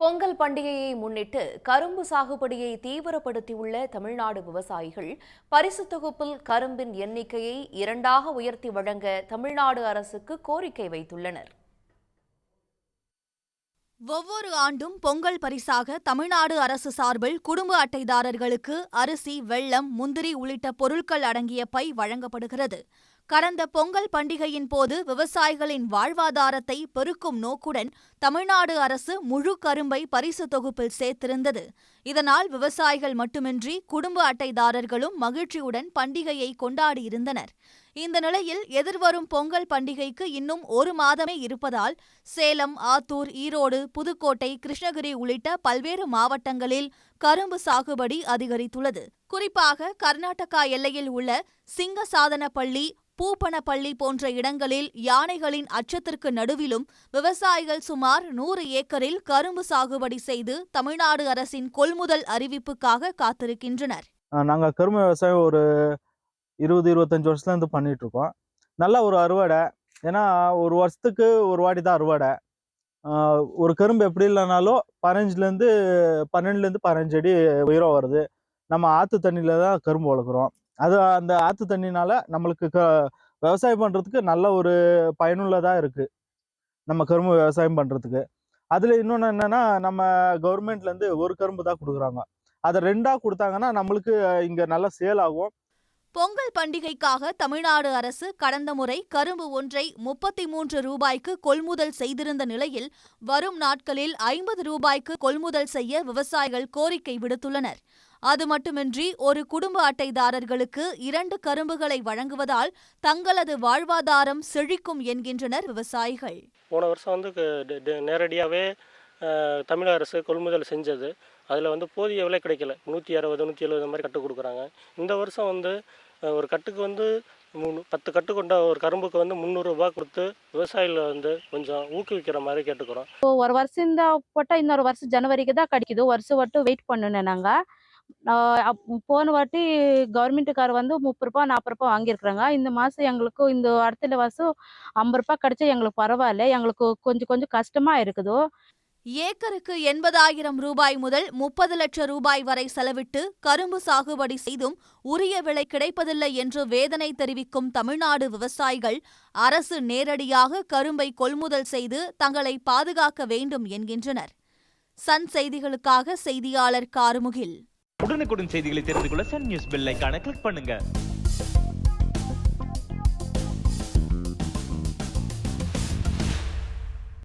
பொங்கல் பண்டிகையை முன்னிட்டு கரும்பு சாகுபடியை தீவிரப்படுத்தியுள்ள தமிழ்நாடு விவசாயிகள் பரிசு தொகுப்பில் கரும்பின் எண்ணிக்கையை இரண்டாக உயர்த்தி வழங்க தமிழ்நாடு அரசுக்கு கோரிக்கை வைத்துள்ளனர். ஒவ்வொரு ஆண்டும் பொங்கல் பரிசாக தமிழ்நாடு அரசு சார்பில் குடும்ப அட்டைதாரர்களுக்கு அரிசி வெள்ளம் முந்திரி உள்ளிட்ட பொருட்கள் அடங்கிய பை வழங்கப்படுகிறது. கடந்த பொங்கல் பண்டிகையின் போது விவசாயிகளின் வாழ்வாதாரத்தை பெருக்கும் நோக்குடன் தமிழ்நாடு அரசு முழு கரும்பை பரிசு தொகுப்பில் சேர்த்திருந்தது. இதனால் விவசாயிகள் மட்டுமின்றி குடும்ப அட்டைதாரர்களும் மகிழ்ச்சியுடன் பண்டிகையை கொண்டாடியிருந்தனர். இந்த நிலையில் எதிர்வரும் பொங்கல் பண்டிகைக்கு இன்னும் ஒரு மாதமே இருப்பதால் சேலம் ஆத்தூர் ஈரோடு புதுக்கோட்டை கிருஷ்ணகிரி உள்ளிட்ட பல்வேறு மாவட்டங்களில் கரும்பு சாகுபடி அதிகரித்துள்ளது. குறிப்பாக கர்நாடகா எல்லையில் உள்ள சிங்கசாதனப்பள்ளி பூப்பனப்பள்ளி போன்ற இடங்களில் யானைகளின் அச்சத்திற்கு நடுவிலும் விவசாயிகள் சுமார் நூறு ஏக்கரில் கரும்பு சாகுபடி செய்து தமிழ்நாடு அரசின் கொள்முதல் அறிவிப்புக்காக காத்திருக்கின்றனர். நாங்கள் கரும்பு விவசாயம் ஒரு இருபது இருபத்தஞ்சி வருஷத்துலேருந்து பண்ணிட்டு இருக்கோம். நல்ல ஒரு அறுவடை. ஏன்னா ஒரு வருஷத்துக்கு ஒரு வாட்டி தான் அறுவடை. ஒரு கரும்பு எப்படி இல்லைனாலும் பதினஞ்சுலேருந்து பன்னெண்டுலேருந்து பதினஞ்சு அடி உயரம் வருது. நம்ம ஆற்று தண்ணியில் தான் கரும்பு வளர்க்குறோம். அது அந்த ஆற்று தண்ணினால நம்மளுக்கு க விவசாயம் பண்ணுறதுக்கு நல்ல ஒரு பயனுள்ளதாக இருக்குது நம்ம கரும்பு விவசாயம் பண்ணுறதுக்கு அதில் இன்னொன்று என்னென்னா நம்ம கவர்மெண்ட்லேருந்து ஒரு கரும்பு தான் கொடுக்குறாங்க. அதை ரெண்டாக கொடுத்தாங்கன்னா நம்மளுக்கு இங்கே நல்லா சேல் ஆகும். பொங்கல் பண்டிகைக்காக தமிழ்நாடு அரசு கடந்த முறை கரும்பு ஒன்றை முப்பத்தி மூன்று ரூபாய்க்கு கொள்முதல் செய்திருந்த நிலையில் வரும் நாட்களில் ஐம்பது ரூபாய்க்கு கொள்முதல் செய்ய விவசாயிகள் கோரிக்கை விடுத்துள்ளனர். அது மட்டுமின்றி ஒரு குடும்ப அட்டைதாரர்களுக்கு இரண்டு கரும்புகளை வழங்குவதால் தங்களது வாழ்வாதாரம் செழிக்கும் என்கின்றனர் விவசாயிகள். போன வருஷம் வந்து நேரடியாகவே தமிழக அரசு கொள்முதல் செஞ்சது. அதில் வந்து போதிய விலை கிடைக்கல. நூற்றி அறுபது நூற்றி எழுபது மாதிரி கட்டு கொடுக்குறாங்க. இந்த வருஷம் வந்து ஒரு கட்டுக்கு வந்து மூணு பத்து கட்டு கொண்ட ஒரு கரும்புக்கு வந்து முந்நூறுரூபா கொடுத்து விவசாயிகளை வந்து கொஞ்சம் ஊக்குவிக்கிற மாதிரி கேட்டுக்கிறோம். இப்போ ஒரு வருஷம் போட்டால் இன்னொரு வருஷம் ஜனவரிக்கு தான் கிடைக்குது. வருஷம் வட்டும் வெயிட் பண்ணணும் நாங்கள் போன வாட்டி கவர்மெண்ட்டுக்கார் வந்து முப்பது ரூபா நாற்பது ரூபா வாங்கியிருக்கிறாங்க. இந்த மாதம் எங்களுக்கு இந்த அடுத்த வருஷம் ஐம்பது ரூபா கிடைச்சா எங்களுக்கு பரவாயில்ல. எங்களுக்கு கொஞ்சம் கொஞ்சம் கஷ்டமாக இருக்குது. ஏக்கருக்கு எண்பதாயிரம் ரூபாய் முதல் முப்பது லட்சம் ரூபாய் வரை செலவிட்டு கரும்பு சாகுபடி செய்தும் உரிய விலை கிடைப்பதில்லை என்று வேதனை தெரிவிக்கும் தமிழ்நாடு விவசாயிகள் அரசு நேரடியாக கரும்பை கொள்முதல் செய்து தங்களை பாதுகாக்க வேண்டும் என்கின்றனர். சன் செய்திகளுக்காக செய்தியாளர் காருமுகில். உடனுக்குடன் செய்திகளை தெரிந்து கொள்ள சன் நியூஸ் பெல்லைக்கான கிளிக் பண்ணுங்க.